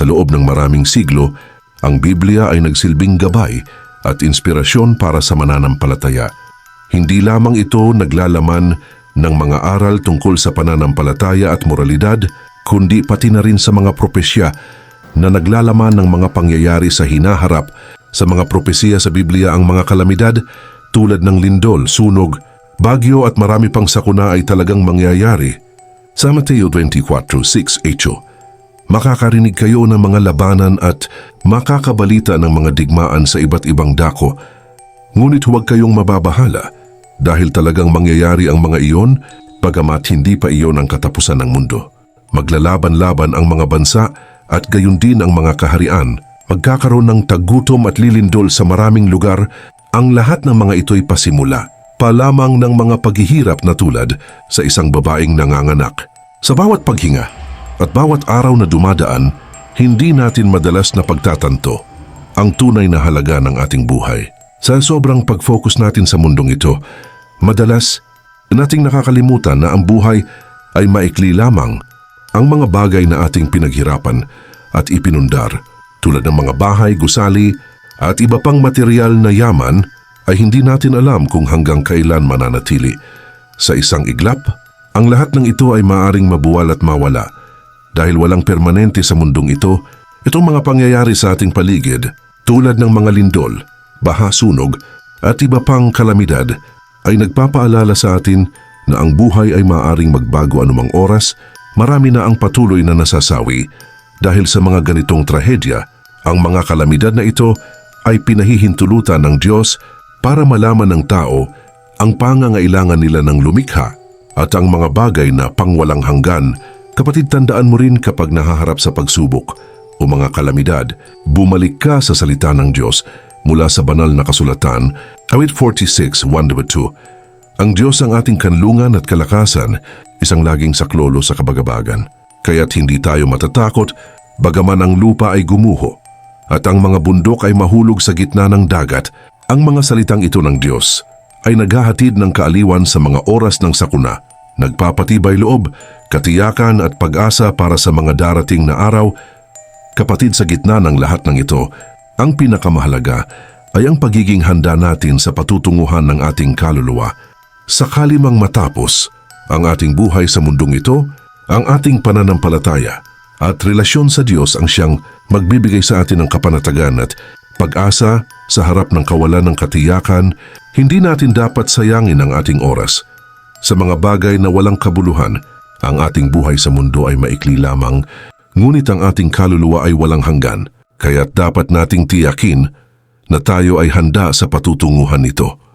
Sa loob ng maraming siglo, ang Biblia ay nagsilbing gabay at inspirasyon para sa mananampalataya. Hindi lamang ito naglalaman ng mga aral tungkol sa pananampalataya at moralidad, kundi pati na rin sa mga propesya na naglalaman ng mga pangyayari sa hinaharap sa mga propesiya sa Biblia ang mga kalamidad tulad ng lindol, sunog, bagyo at marami pang sakuna ay talagang mangyayari. Sa Mateo 24:6 Echo, makakarinig kayo ng mga labanan at makakabalita ng mga digmaan sa iba't ibang dako. Ngunit huwag kayong mababahala dahil talagang mangyayari ang mga iyon bagamat hindi pa iyon ang katapusan ng mundo. Maglalaban-laban ang mga bansa at gayon din ang mga kaharian. Magkakaroon ng tagutom at lilindol sa maraming lugar. Ang lahat ng mga ito'y pasimula. Palamang ng mga paghihirap na tulad sa isang babaeng nanganganak. Sa bawat paghinga at bawat araw na dumadaan, hindi natin madalas na pagtatanto ang tunay na halaga ng ating buhay. Sa sobrang pag-focus natin sa mundong ito, madalas nating nakakalimutan na ang buhay ay maikli lamang ang mga bagay na ating pinaghirapan at ipinundar tulad ng mga bahay, gusali at iba pang material na yaman ay hindi natin alam kung hanggang kailan mananatili. Sa isang iglap, ang lahat ng ito ay maaring mabuwal at mawala dahil walang permanente sa mundong ito. Itong mga pangyayari sa ating paligid tulad ng mga lindol, baha sunog at iba pang kalamidad ay nagpapaalala sa atin na ang buhay ay maaaring magbago anumang oras, marami na ang patuloy na nasasawi dahil sa mga ganitong trahedya, ang mga kalamidad na ito ay pinahihintulutan ng Diyos para malaman ng tao ang pangangailangan nila ng lumikha at ang mga bagay na pangwalang hanggan. Kapatid, tandaan mo rin kapag nahaharap sa pagsubok o mga kalamidad, bumalik ka sa salita ng Diyos mula sa banal na kasulatan, awit 46, 1-2. Ang Diyos ang ating kanlungan at kalakasan, isang laging saklolo sa kabagabagan. Kaya't hindi tayo matatakot, bagaman ang lupa ay gumuho at ang mga bundok ay mahulog sa gitna ng dagat, ang mga salitang ito ng Diyos ay naghahatid ng kaaliwan sa mga oras ng sakuna, nagpapatibay loob, katiyakan at pag-asa para sa mga darating na araw. Kapatid sa gitna ng lahat ng ito, ang pinakamahalaga ay ang pagiging handa natin sa patutunguhan ng ating kaluluwa. Sakali mang matapos ang ating buhay sa mundong ito, ang ating pananampalataya at relasyon sa Diyos ang siyang magbibigay sa atin ng kapanatagan at pag-asa sa harap ng kawalan ng katiyakan, hindi natin dapat sayangin ang ating oras. Sa mga bagay na walang kabuluhan, ang ating buhay sa mundo ay maikli lamang, ngunit ang ating kaluluwa ay walang hanggan, kaya't dapat nating tiyakin na tayo ay handa sa patutunguhan nito.